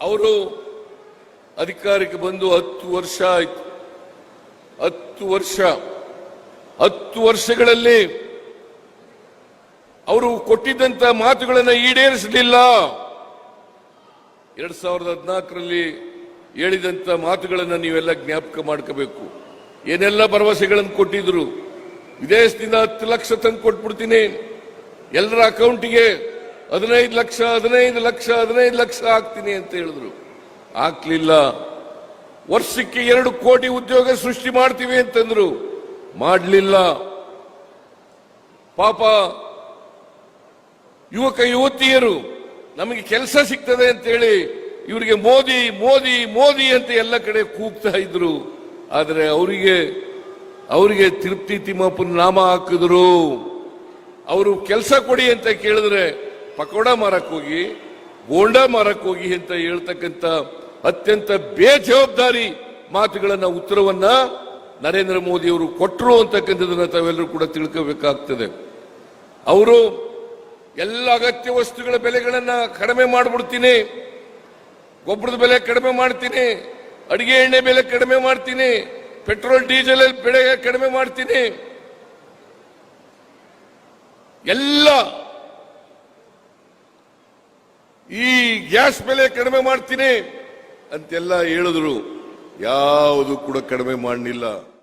ಅವರು ಅಧಿಕಾರಕ್ಕೆ ಬಂದು ಹತ್ತು ವರ್ಷ ಆಯ್ತು. ಹತ್ತು ವರ್ಷ. ಹತ್ತು ವರ್ಷಗಳಲ್ಲಿ ಅವರು ಕೊಟ್ಟಿದ್ದಂತ ಮಾತುಗಳನ್ನು ಈಡೇರಿಸಲಿಲ್ಲ. ಎರಡ್ ಸಾವಿರದ ಹದಿನಾಲ್ಕರಲ್ಲಿ ಹೇಳಿದಂತ ಮಾತುಗಳನ್ನು ನೀವೆಲ್ಲ ಜ್ಞಾಪಕ ಮಾಡ್ಕೋಬೇಕು. ಏನೆಲ್ಲ ಭರವಸೆಗಳನ್ನು ಕೊಟ್ಟಿದ್ರು. ವಿದೇಶದಿಂದ ಹತ್ತು ಲಕ್ಷ ತಂದು ಕೊಟ್ಬಿಡ್ತೀನಿ. ಎಲ್ಲರ ಅಕೌಂಟಿಗೆ ಹದಿನೈದು ಲಕ್ಷ ಹದಿನೈದು ಲಕ್ಷ ಹದಿನೈದು ಲಕ್ಷ ಆಗ್ತೀನಿ ಅಂತ ಹೇಳಿದ್ರು. ಆಗ್ಲಿಲ್ಲ ವರ್ಷಕ್ಕೆ ಎರಡು ಕೋಟಿ ಉದ್ಯೋಗ ಸೃಷ್ಟಿ ಮಾಡ್ತೀವಿ ಅಂತಂದ್ರು. ಮಾಡಲಿಲ್ಲ. ಪಾಪ ಯುವಕ, ಯುವತಿಯರು, ನಮಗೆ ಕೆಲಸ ಸಿಗ್ತದೆ ಅಂತೇಳಿ ಇವರಿಗೆ ಮೋದಿ ಮೋದಿ ಮೋದಿ ಅಂತ ಎಲ್ಲ ಕಡೆ ಕೂಗ್ತಾ ಇದ್ರು. ಆದರೆ ಅವರಿಗೆ ಅವರಿಗೆ ತಿರುಪ್ತಿ ತಿಮ್ಮಪ್ಪನ ನಾಮ ಹಾಕಿದ್ರು. ಅವರು ಕೆಲಸ ಕೊಡಿ ಅಂತ ಕೇಳಿದ್ರೆ ಪಕೋಡ ಮಾರಕ್ ಹೋಗಿ, ಬೋಂಡ ಮಾರಕ್ ಹೋಗಿ ಅಂತ ಹೇಳ್ತಕ್ಕಂಥ ಅತ್ಯಂತ ಬೇಜವಾಬ್ದಾರಿ ಮಾತುಗಳನ್ನ, ಉತ್ತರವನ್ನ ನರೇಂದ್ರ ಮೋದಿ ಅವರು ಕೊಟ್ಟರು ಅಂತಕ್ಕಂಥದನ್ನ ತಾವೆಲ್ಲರೂ ಕೂಡ ತಿಳ್ಕೋಬೇಕಾಗ್ತದೆ. ಅವರು ಎಲ್ಲ ಅಗತ್ಯ ವಸ್ತುಗಳ ಬೆಲೆಗಳನ್ನ ಕಡಿಮೆ ಮಾಡಿಬಿಡ್ತೀನಿ, ಗೊಬ್ಬರದ ಬೆಲೆ ಕಡಿಮೆ ಮಾಡ್ತೀನಿ, ಅಡಿಗೆ ಎಣ್ಣೆ ಬೆಲೆ ಕಡಿಮೆ ಮಾಡ್ತೀನಿ, ಪೆಟ್ರೋಲ್, ಡೀಸೆಲ್ ಬೆಲೆ ಕಡಿಮೆ ಮಾಡ್ತೀನಿ. ಎಲ್ಲ ಈ ಗ್ಯಾಸ್ ಬೆಲೆ ಕಡಿಮೆ ಮಾಡ್ತೀನಿ ಅಂತೆಲ್ಲ ಹೇಳಿದ್ರು. ಯಾವುದು ಕೂಡ ಕಡಿಮೆ ಮಾಡಲಿಲ್ಲ.